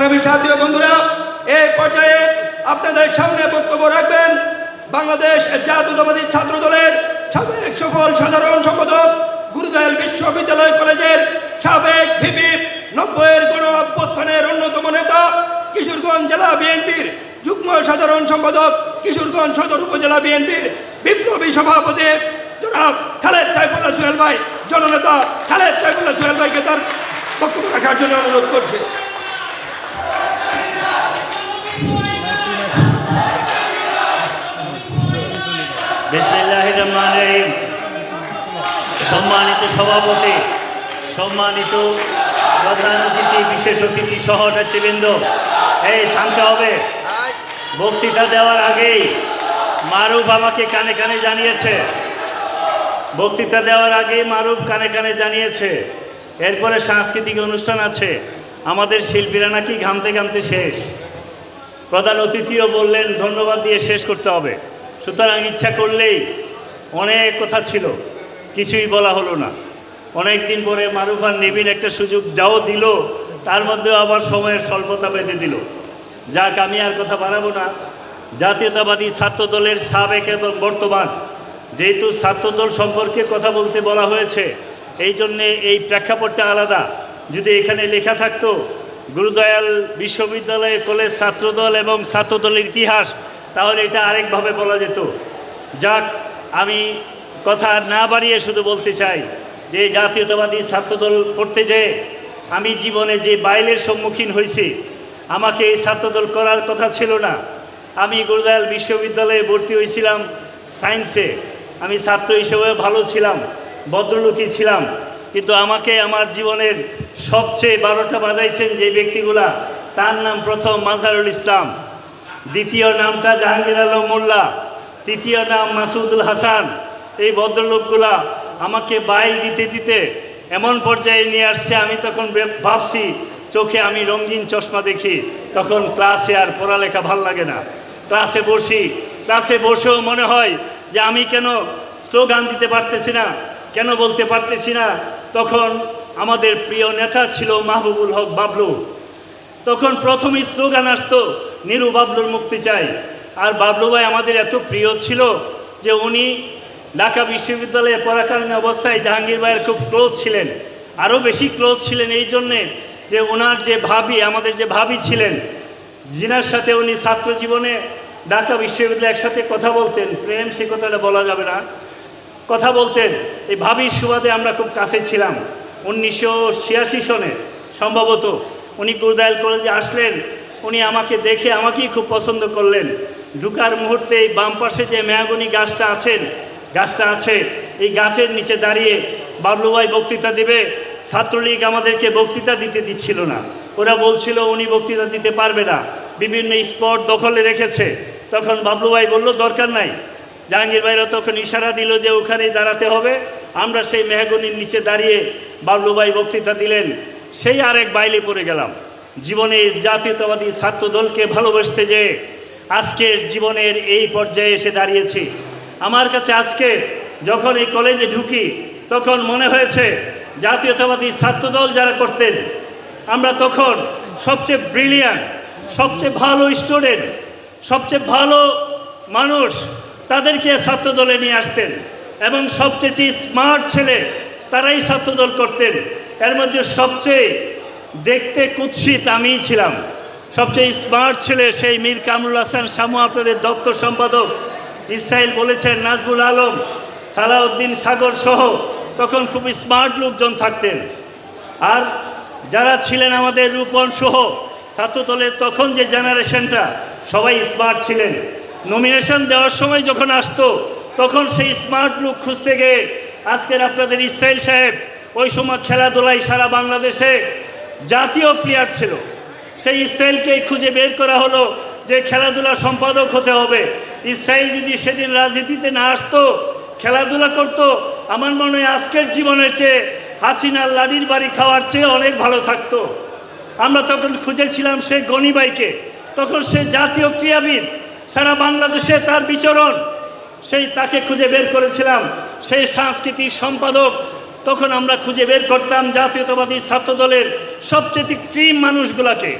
সাথী বন্ধুরা, এই পর্যায়ে আপনাদের সামনে বক্তব্য রাখবেন। বাংলাদেশ জাতীয়তাবাদী ছাত্র দলের সাবেক সফল সাধারণ সম্পাদক গুরুদয়াল বিশ্ববিদ্যালয় কলেজের সাবেক ভিপি নব্বইয়ের গণ অভ্যুত্থানের অন্যতম নেতা কিশোরগঞ্জ জেলা বিএনপির যুগ্ম সাধারণ সম্পাদক কিশোরগঞ্জ সদর উপজেলা বিএনপির বিপ্লবী সভাপতি জনাব খালেদ সাইফুল্লাহ সোহেল ভাই, জননেতা খালেদ সাইফুল্লাহ সোহেল ভাইকে তার বক্তব্য রাখার জন্য অনুরোধ করছি। সম্মানিত সভাপতি, সম্মানিত প্রধান অতিথি, বিশেষ অতিথি সহ নেতৃবৃন্দ, এই থামতে হবে। বক্তৃতা দেওয়ার আগেই মারুফ আমাকে কানে কানে জানিয়েছে। বক্তৃতা দেওয়ার আগেই মারুফ কানে কানে জানিয়েছে। এরপরে সাংস্কৃতিক অনুষ্ঠান আছে। আমাদের শিল্পীরা নাকি ঘামতে ঘামতে শেষ। প্রধান অতিথিও বললেন, ধন্যবাদ দিয়ে শেষ করতে হবে। সুতরাং ইচ্ছা করলেই অনেক কথা ছিল, কিছুই বলা হলো না। অনেক দিন পরে মারুফান নিবিন একটা সুযোগ যাও দিল, তার মধ্যেও আবার সময়ের স্বল্পতা বেঁধে দিল। যাক, আমি আর কথা বাড়াবো না। জাতীয়তাবাদী ছাত্র দলের সাবেক এবং বর্তমান যেহেতু ছাত্রদল সম্পর্কে কথা বলতে বলা হয়েছে, এই জন্যে এই প্রেক্ষাপটটা আলাদা। যদি এখানে লেখা থাকতো, গুরুদয়াল বিশ্ববিদ্যালয়ে কলেজ ছাত্রদল এবং ছাত্রদলের ইতিহাস, তাহলে এটা আরেকভাবে বলা যেত। যাক আমি কথা না বাড়িয়ে শুধু বলতে চাই যে জাতীয়তাবাদী ছাত্রদল করতে যেয়ে আমি জীবনে যে বাইলের সম্মুখীন হয়েছি, আমাকে এই ছাত্রদল করার কথা ছিল না। আমি গুরুদয়াল বিশ্ববিদ্যালয়ে ভর্তি হয়েছিলাম সায়েন্সে। আমি ছাত্র হিসেবে ভালো ছিলাম ভদ্রলোকী ছিলাম। কিন্তু আমাকে আমার জীবনের সবচেয়ে বারোটা বাজাইছেন যে ব্যক্তিগুলা, তার নাম প্রথম মাজারুল ইসলাম, দ্বিতীয় নামটা জাহাঙ্গীর আলম মোল্লা তৃতীয় নাম মাসুদুল হাসান। এই ভদ্রলোকগুলা আমাকে বাইল দিতে দিতে এমন পর্যায়ে নিয়ে আসছে, আমি তখন ভাবছি চোখে আমি রঙিন চশমা দেখি, তখন ক্লাসে আর পড়ালেখা ভালো লাগে না। ক্লাসে বসি, ক্লাসে বসেও মনে হয় যে আমি কেন স্লোগান দিতে পারতেছি না, কেন বলতে পারতেছি না। তখন আমাদের প্রিয় নেতা ছিল মাহবুবুল হক বাবলু। তখন প্রথমই স্লোগান আসতো, নিরু বাবলুর মুক্তি চাই। আর বাবলু ভাই আমাদের এত প্রিয় ছিল যে উনি ঢাকা বিশ্ববিদ্যালয়ে পড়াকালীন অবস্থায় জাহাঙ্গীর ভাইয়ের খুব ক্লোজ ছিলেন। আরও বেশি ক্লোজ ছিলেন এই জন্যে যে ওনার যে ভাবি, আমাদের যে ভাবি ছিলেন, যিনার সাথে উনি ছাত্র জীবনে ঢাকা বিশ্ববিদ্যালয়ে একসাথে কথা বলতেন। প্রেম, সে কথাটা বলা যাবে না। কথা বলতেন। এই ভাবির সুবাদে আমরা খুব কাছে ছিলাম। উনিশশো ছিয়াশি সনে সম্ভবত উনি গুরদাইল কলেজে আসলেন। উনি আমাকে দেখে আমাকেই খুব পছন্দ করলেন। ঢুকার মুহূর্তে এই বাম পাশে যে মেয়াগনি গাছটা আছেন, গাছটা আছে, এই গাছের নিচে দাঁড়িয়ে বাবলুভাই বক্তৃতা দেবে। ছাত্রলীগ আমাদেরকে বক্তৃতা দিতে দিচ্ছিল না। ওরা বলছিল উনি বক্তৃতা দিতে পারবে না। বিভিন্ন স্পট দখলে রেখেছে। তখন বাবলুভাই বলল, দরকার নাই। জাহাঙ্গীর ভাইরা তখন ইশারা দিল যে ওখানেই দাঁড়াতে হবে। আমরা সেই মেহগনির নিচে দাঁড়িয়ে বাবলুভাই বক্তৃতা দিলেন। সেই আরেক বাইলে পড়ে গেলাম। জীবনে জাতীয়তাবাদী ছাত্রদলকে ভালোবাসতে যে আজকের জীবনের এই পর্যায়ে এসে দাঁড়িয়েছি। আমার কাছে আজকে যখন এই কলেজে ঢুকি, তখন মনে হয়েছে জাতীয়তাবাদী ছাত্রদল যারা করতেন, আমরা তখন সবচেয়ে ব্রিলিয়ান্ট সবচেয়ে ভালো স্টুডেন্ট সবচেয়ে ভালো মানুষ তাদেরকে ছাত্রদলে নিয়ে আসতেন এবং সবচেয়ে যে স্মার্ট ছেলে তারাই ছাত্রদল করতেন। এর মধ্যে সবচেয়ে দেখতে কুৎসিত আমিই ছিলাম। সবচেয়ে স্মার্ট ছেলে সেই মীর কামরুল হাসান শামু আপনাদের দপ্তর সম্পাদক। ইসরায়েল বলেছেন নাজবুল আলম, সালাউদ্দিন সাগর সহ তখন খুব স্মার্ট লোকজন থাকতেন। আর যারা ছিলেন আমাদের রূপন সহ, ছাত্রদলের তখন যে জেনারেশনটা, সবাই স্মার্ট ছিলেন। নমিনেশন দেওয়ার সময় যখন আসতো, তখন সেই স্মার্ট লুক খুঁজতে গিয়ে, আজকের আপনাদের ইসরায়েল সাহেব, ওই সময় খেলাধুলায় সারা বাংলাদেশে জাতীয় প্লেয়ার ছিল। সেই ইসরায়েলকে খুঁজে বের করা হলো যে খেলাধুলা সম্পাদক হতে হবে। ইসরায়েল যদি সেদিন রাজনীতিতে না আসতো, খেলাধুলা করতো, আমার মনে হয় আজকের জীবনের চেয়ে হাসিনার লাডির বাড়ি খাওয়ার চেয়ে অনেক ভালো থাকতো। আমরা তখন খুঁজেছিলাম সেই গণিবাইকে তখন সে জাতীয় ক্রীড়াবিদ, সারা বাংলাদেশে তার বিচরণ। সেই তাকে খুঁজে বের করেছিলাম। সেই সাংস্কৃতিক সম্পাদক তখন আমরা খুঁজে বের করতাম জাতীয়তাবাদী ছাত্রদলের সবচেয়ে ক্রিম মানুষগুলাকে।